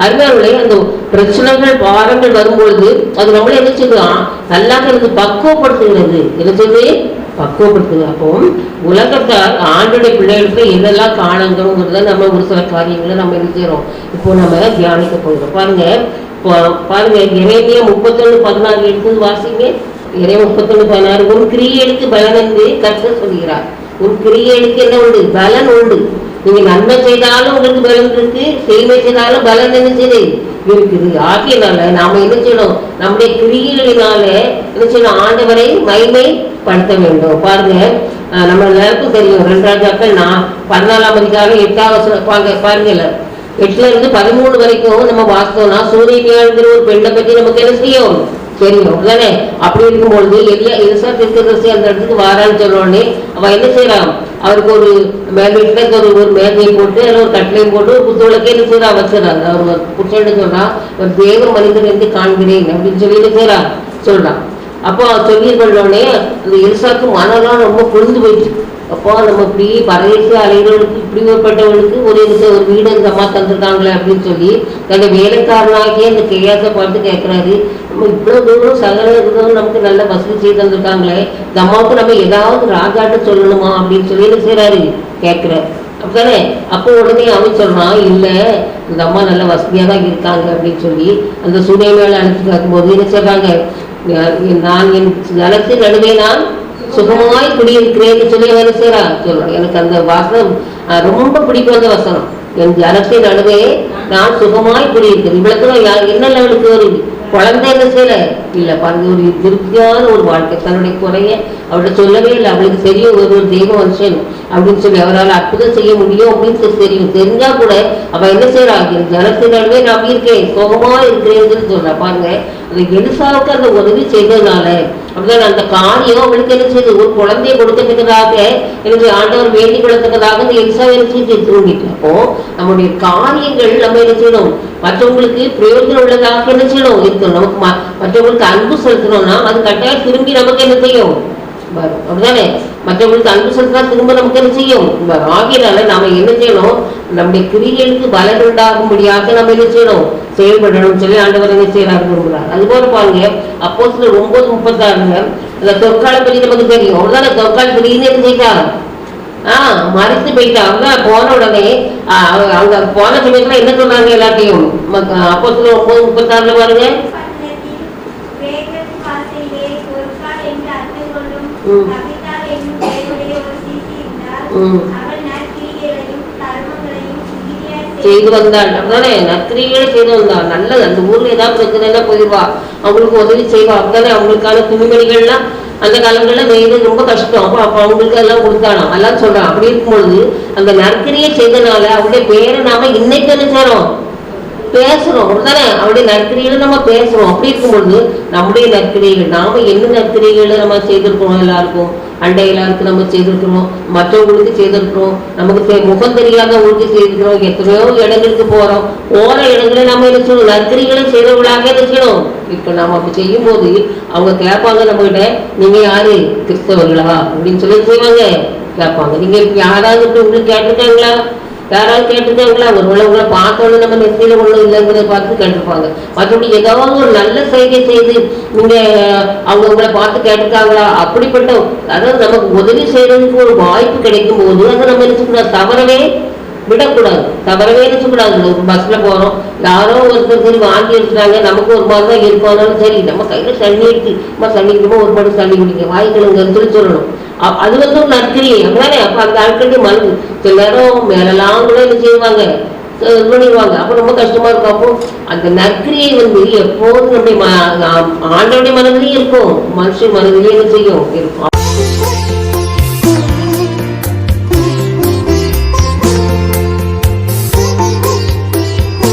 அதனால அந்த பிரச்சனைகள் பாரங்கள் வரும்பொழுது அது நம்மளே என்ன செய்யலாம் நல்லா எனக்கு பக்குவப்படுத்துகிறது. என்ன சொல்லுது? பக்குவப்படுத்துது. அப்போ உலகத்தால் ஆண்டுடைய பிள்ளைகளுக்கு எதெல்லாம் காணுங்கிறோங்கிறத நம்ம ஒரு சில காரியங்களை நம்ம என்ன செய்யறோம். இப்போ நம்ம தியானிக்க போகிறோம். பாருங்க பா- பாருங்க இறைமைய முப்பத்தொன்னு பதினாறு எடுத்து வாசிங்க. இறை முப்பத்தொன்னு பதினாறு ஒரு கிரியைகளுக்கு பலன் என்று கற்று சொல்கிறார். ஒரு கிரியைகளுக்கு என்ன உண்டு? பலன் உண்டு. நீங்க நன்மை செய்தாலும் உங்களுக்கு பலன் இருக்கு தீமை செய்தாலும் பலன் என்ன செய்யுது இருக்குது. ஆகியனால நாம என்ன செய்யணும்? நம்முடைய கிரியினால என்ன செய்யணும்? ஆண்டவரை மைமை படுத்த வேண்டும். பாருங்க நம்ம எல்லாருக்கும் தெரியும். ரெண்டு ராஜாக்கள் நான் பதினாலாம் அதிகாரம் எட்டாவது பாருங்க பாருங்கல்ல எட்டுல இருந்து பதிமூணு வரைக்கும் நம்ம வாசித்தோம்னா சூரியனியாங்கிற ஒரு பெண்ணை பத்தி நமக்கு என்ன செய்யும் தெரியும். தானே அப்படி இருக்கும்பொழுது எலியா எலிசா திருக்கதரிசி அந்த இடத்துக்கு வாரான்னு சொன்னோடனே அவன் என்ன செய்யறான்? அவருக்கு ஒரு மேலே ஒரு ஒரு மேதையை போட்டு அதில் ஒரு கட்டளையும் போட்டு ஒரு புத்தகத்தை என்ன செய்யறா வச்சிடறாரு அவர் புத்தகம் சொல்றா ஒரு தேவ மனிதன் என்று காண்கிறேன் அப்படின்னு சொல்லி என்ன சொல்கிறான் அப்போ சொல்லி அந்த எலிசாக்கு மனதெல்லாம் ரொம்ப குளிர்ந்து போயிடுச்சு. அப்போ நம்ம இப்படி பரதேசி அலைகளுக்கு இப்படி ஒருப்பட்டவளுக்கு ஒரு இடத்துல ஒரு வீடு இந்த அம்மா தந்துருக்காங்களே அப்படின்னு சொல்லி தன்னை வேலைக்காரனாகிய அந்த கையாசை பார்த்து கேட்குறாரு நம்ம இவ்வளோ தூரம் சகல இருந்தவங்க நமக்கு நல்ல வசதி செய்து தந்திருக்காங்களே இந்த அம்மாவுக்கு நம்ம ஏதாவது ராஜாட்ட சொல்லணுமா அப்படின்னு சொல்லி என்ன செய்கிறாரு கேட்குறாரு அப்படித்தானே? அப்போ உடனே அவன் சொல்றான் இல்ல இந்த அம்மா நல்ல வசதியா தான் இருக்காங்க அப்படின்னு சொல்லி அந்த சுனை மேல அழைச்சிட்டு வரும்போது என்ன சொல்றாங்க நான் என் ஜனத்தின் நடுவே நான் சுகமாய் குடியிருக்கிறேன்னு சொல்லி வேலை என்ன செய்யறான் சொல்றான். எனக்கு அந்த வசனம் ரொம்ப பிடிக்கும் அந்த வசனம். என் ஜனத்தின் நடுவே நான் சுகமாய் குடியிருக்கிறேன். இவ்வளவு யா- என்ன லெவலுக்கு வருது? குழந்தை என்ன செய்யல இல்ல பாருங்க ஒரு திருப்தியான ஒரு வாழ்க்கை. தன்னுடைய குறைய அவர்கிட்ட சொல்லவே இல்லை. அவளுக்கு தெரியும் ஒரு ஒரு தெய்வ மனுஷன் அப்படின்னு சொல்லி அவரால் அற்புதம் செய்ய முடியும் அப்படின்னு சொல்லி தெரியும். தெரிஞ்சா கூட அவ என்ன செய்யறா என் ஜனத்தினாலுமே நான் அப்படி இருக்கேன். சுகமா இருக்கிறேன்னு சொல்றா பாருங்க அந்த எலிசாவுக்கு அந்த உதவி செய்ததுனால அப்படிதான் அந்த காரியம் அவளுக்கு என்ன செய்யுது ஒரு குழந்தைய கொடுக்கறதுக்காக எனக்கு ஆண்டவர் வேண்டி கொடுத்ததுக்காக அந்த எலிசா என்ன செய்து? தூங்கிட்டு. அப்போ நம்முடைய காரியங்கள் நம்ம என்ன செய்யணும்? மற்றவங்களுக்கு பிரயோஜனம் உள்ளதாக என்ன செய்யணும்? இருக்கணும். நமக்கு ம- மற்றவங்களுக்கு அன்பு செலுத்தணும்னா அது கட்டாயம் திரும்பி நமக்கு என்ன செய்யும்? வரும். அப்படிதானே? மற்றவங்களுக்கு அன்பு செலுத்தினா திரும்ப நமக்கு என்ன செய்யும்? வரும். ஆகியனால நாம என்ன செய்யணும்? நம்முடைய கிரியைகளுக்கு பலன் உண்டாகும்படியாக நம்ம என்ன செய்யணும்? செயல்படணும். சொல்லி ஆண்டவர் என்ன செய்யறாரு விரும்புறார் அது போல பாருங்க அப்போ சில ஒன்பது முப்பத்தாறுங்க அந்த தொற்கால பற்றி நமக்கு தெரியும். அவ்வளவுதானே தொற்கால் திடீர்னு என்ன செய்யலாம் ஆஹ் மறைத்து போயிட்டா அவங்க போன உடனே அவங்க- அவங்க போன சமயத்துல என்ன சொன்னாங்க எல்லாத்தையும்? அப்போ சில ஒன்பது முப்பத்தாறுல பாருங்க. செய்து வந்தாள் அப்படிதானே நற்கிரிகளை செய்து வந்தாள் நல்லது அந்த ஊர்ல ஏதாவது பிரச்சனைனா போயிடுவா அவங்களுக்கு உதவி செய்வா அப்படிதானே அவங்களுக்கான துணிமணிகள்லாம் அந்த காலங்கள்ல நெய்து ரொம்ப கஷ்டம் அப்போ அப்போ அவங்களுக்கு எல்லாம் கொடுத்தானாம் எல்லாம் சொல்றான் அப்படி இருக்கும்பொழுது அந்த நற்கிரியை செய்தனால அவருடைய பேரை நாம இன்னைக்கு என்ன பேசுறோம். அப்படிதானே அவருடைய நற்கிரிகளை நம்ம பேசுறோம். அப்படி இருக்கும்பொழுது நம்முடைய நற்கிரிகள் நாம என்ன நற்கிரிகளை நம்ம செய்திருக்கிறோம் எல்லாருக்கும்? அண்டை எல்லாருக்கும் நம்ம செய்திருக்கிறோம். மற்றவங்களுக்கு செய்திருக்கிறோம். நமக்கு முகம் முகம் தெரியாதவங்களுக்கு செய்திருக்கிறோம். எத்தனையோ இடங்களுக்கு போறோம். ஓர இடங்களை நம்ம என்ன செய்யணும்? நற்கிரிகளை செய்தவர்களாக இருக்கணும் செய்யணும்? இப்ப நாம அப்படி செய்யும் போது அவங்க கேட்பாங்க நம்ம கிட்ட நீங்க யாரு? கிறிஸ்தவர்களா? அப்படின்னு சொல்லி செய்வாங்க? கேட்பாங்க. நீங்க யாராவது உங்களுக்கு கேட்டிருக்காங்களா யாராவது கேட்டுருக்காங்களா? ஒரு வேளை உங்களை நம்ம நெத்தியில ஒண்ணும் இல்லைங்கிறத பார்த்து கேட்டிருப்பாங்க. மற்றபடி ஏதாவது ஒரு நல்ல செய்கை செய்து நீங்க அவங்க உங்களை பார்த்து கேட்டிருக்காங்களா? அப்படிப்பட்ட அதாவது நமக்கு உதவி செய்யறதுக்கு ஒரு வாய்ப்பு கிடைக்கும் போது அதை நம்ம என்ன தவறவே விடக்கூடாது. தவறவே நினைச்சக்கூடாது ஒரு பஸ்ல போறோம். யாரோ ஒருத்தர் சரி வாங்கி எடுத்துட்டாங்க. நமக்கு ஒரு மாதிரி தான் இருக்கோம்னாலும் சரி நம்ம கையில தண்ணி இருக்கு. நம்ம தண்ணி இருக்குமோ ஒரு படம் தண்ணி குடிக்க வாய்க்கணுங்கிறது சொல்லி சொல்லணும் அது வந்து ஒரு நற்கிரியை அப்படிதானே அப்ப அந்த ஆட்களுக்கு மருந்து சில நேரம் மேலெல்லாம் கூட என்ன செய்வாங்க? இது பண்ணிடுவாங்க அப்போ ரொம்ப கஷ்டமா இருக்கும். அப்போ அந்த நற்கிரியை வந்து எப்போதும் நம்முடைய ஆண்டோடைய மனதிலையும் இருக்கும். மனுஷன் மனதிலையும் என்ன செய்யும்? இருக்கும்.